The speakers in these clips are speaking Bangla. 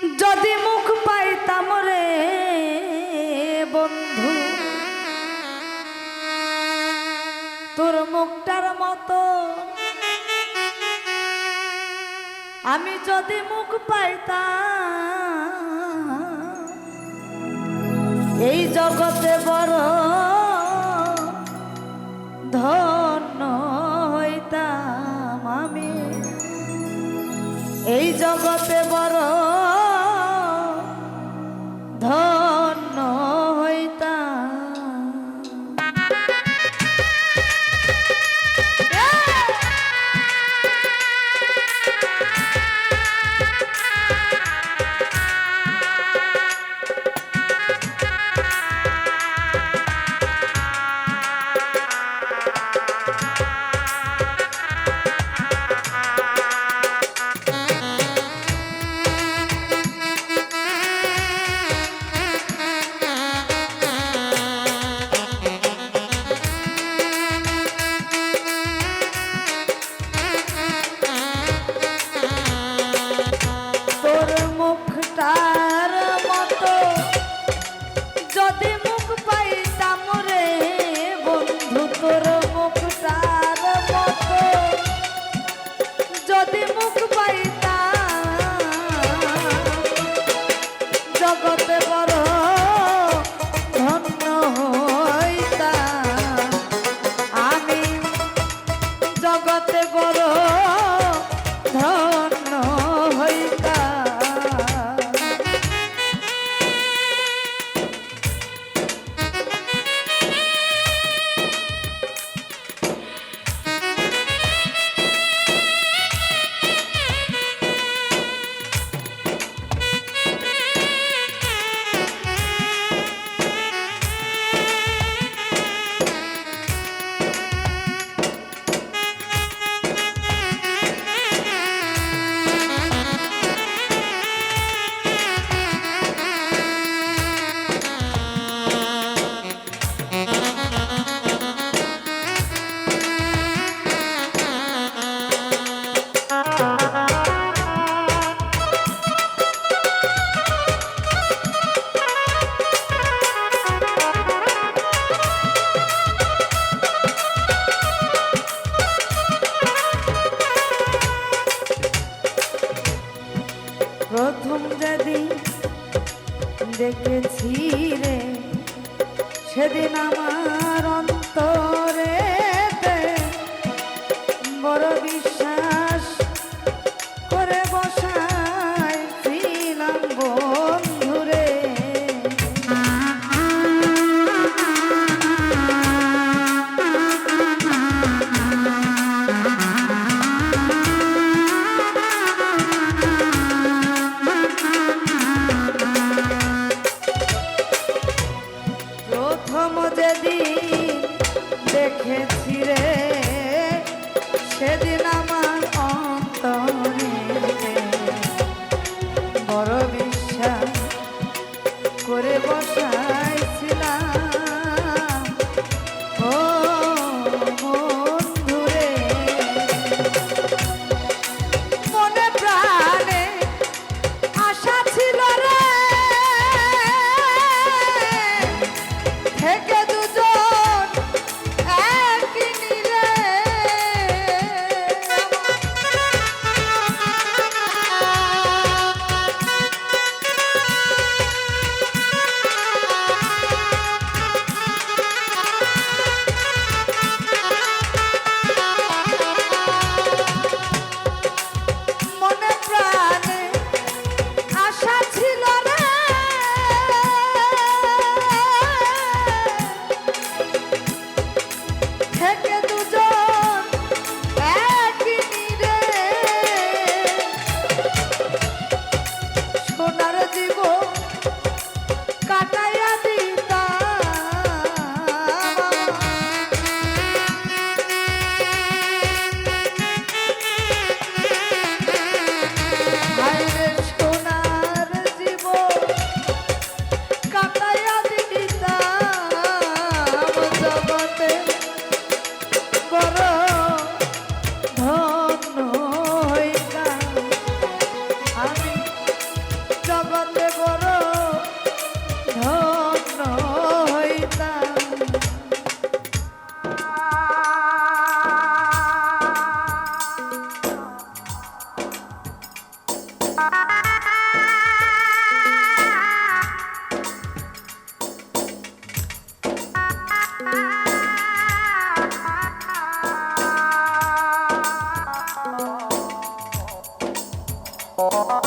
যদি মুখ পাইতাম রে বন্ধু, তোর মুখটার মতো। আমি যদি মুখ পাইতাম, এই জগতে বড় ধন্য হইতাম আমি। এই জগতে বড় প্রথম যেদিন দেখেছি রে সেদিন আমার অন্তরে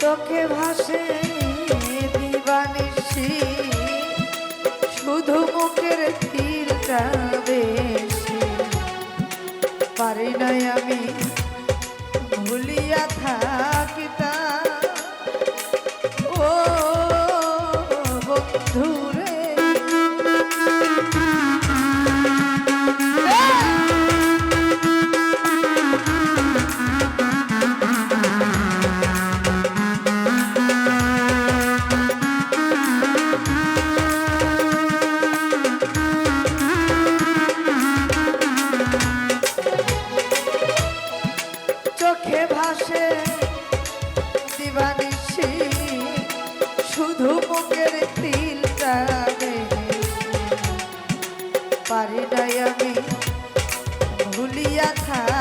চোখে ভাসে ভুলিয়া থাকতাম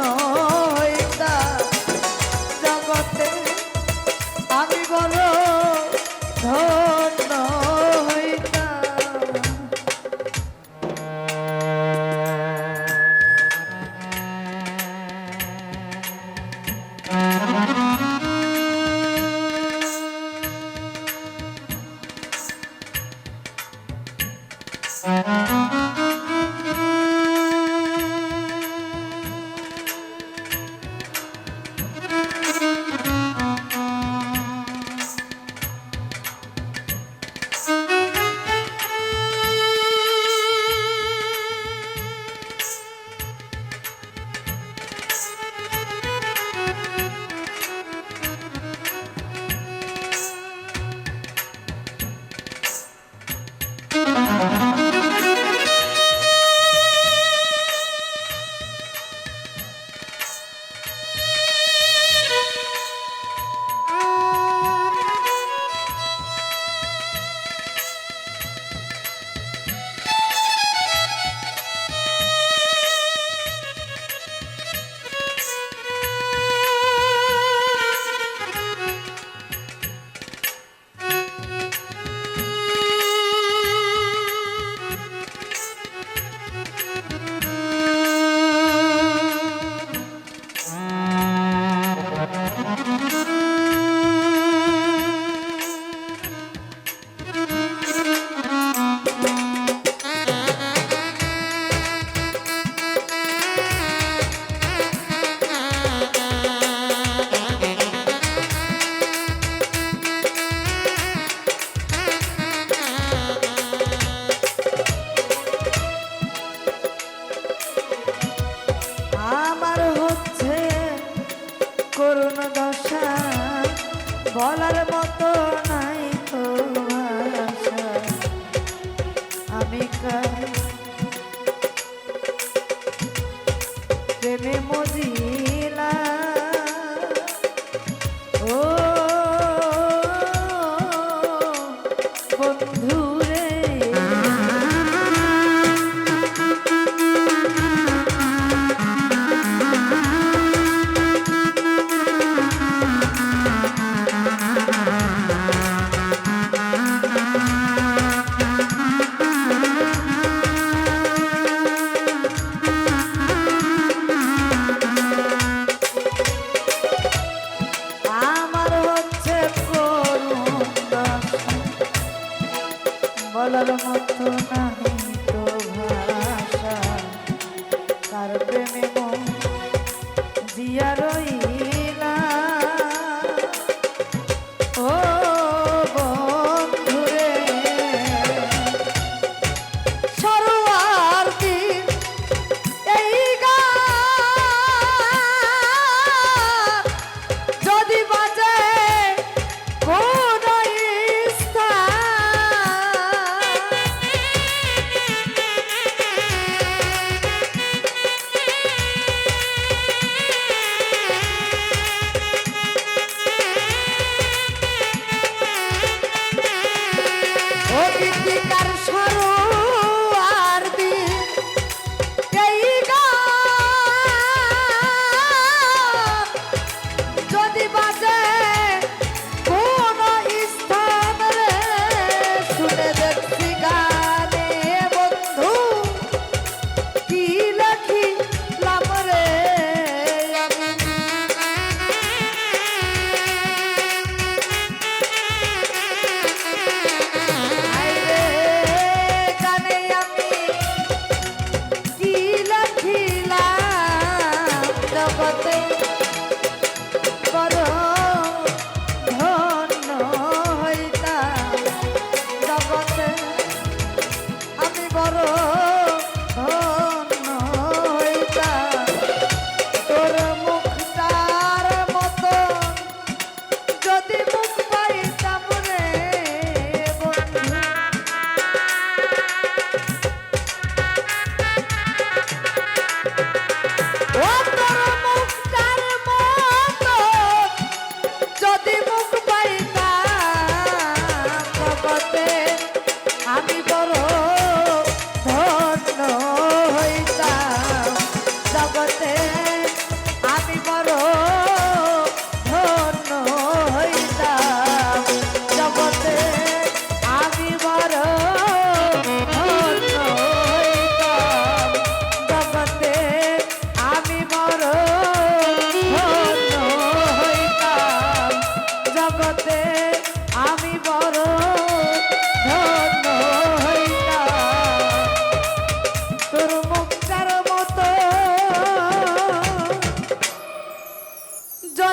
Oh.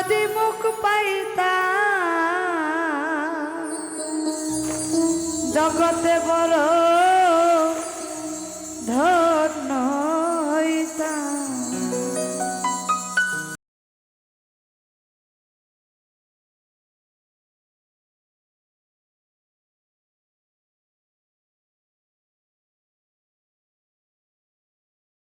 যদি মুখ পাইতা জগতে বড়